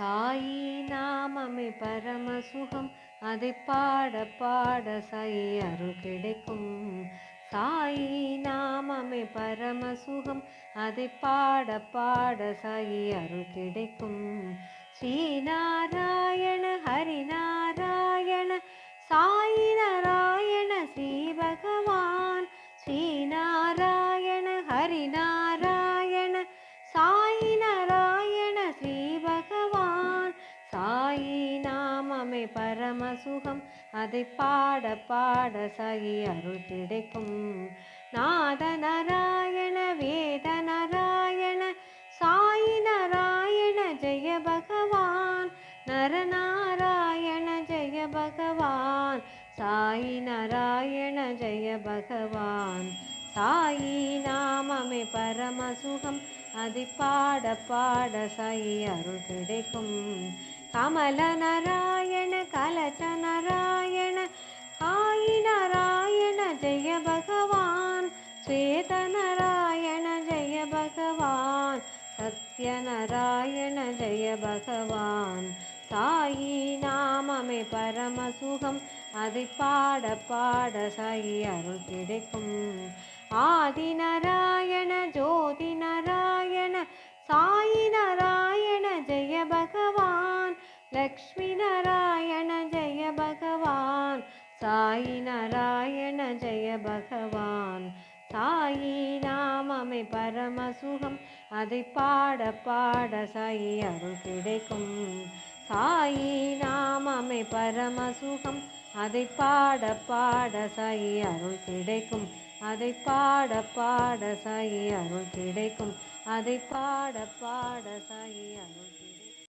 சாயி நாமமே பரம சுகம் அதை பாட பாட சாயி அருள் கிடைக்கும். சாயி நாமமே பரம சுகம் அதை பாட பாட சாயி அருள் கிடைக்கும். ஸ்ரீநாராயண ஹரிநாராயண. சாயி நாராயண ஸ்ரீ பகவான். ஸ்ரீநாராயண ஹரிநாராயண. நாமமே பரமசுகம். அதை பாட பாட சகி அருள் கிடைக்கும். நாத நாராயண வேத நாராயண சாயி நாராயண ஜெய பகவான். நரநாராயண ஜெய பகவான். சாயி நாராயண ஜெய பகவான். சாயி நாமமே பரமசுகம். அதை பாட பாட சாயி அருள் கிடைக்கும். கமல நாராயண கலச நாராயண காயி நாராயண ஜெய பகவான் ஸ்வேத நாராயண ஜெய பகவான் சத்ய நாராயண ஜெய பகவான். சாயி நாமமே பரம சுகம் அதை பாட பாட சாயி அருள் கிடைக்கும். ஆதி நாராயண ஜோதி நாராயண சாயி நாராயண ஜெய பகவான் லக்ஷ்மி நாராயண ஜெய பகவான். சாயி நாராயண ஜெய பகவான். சாயி நாமமே பரம சுகம். அதை பாட பாட சாயி அருள் கிடைக்கும். சாயி நாமமே பரம சுகம். அதை பாட பாட சாயி அருள் கிடைக்கும். அதை பாட பாட சாயி அருள் கிடைக்கும். அதை பாட பாட சாயி அருள்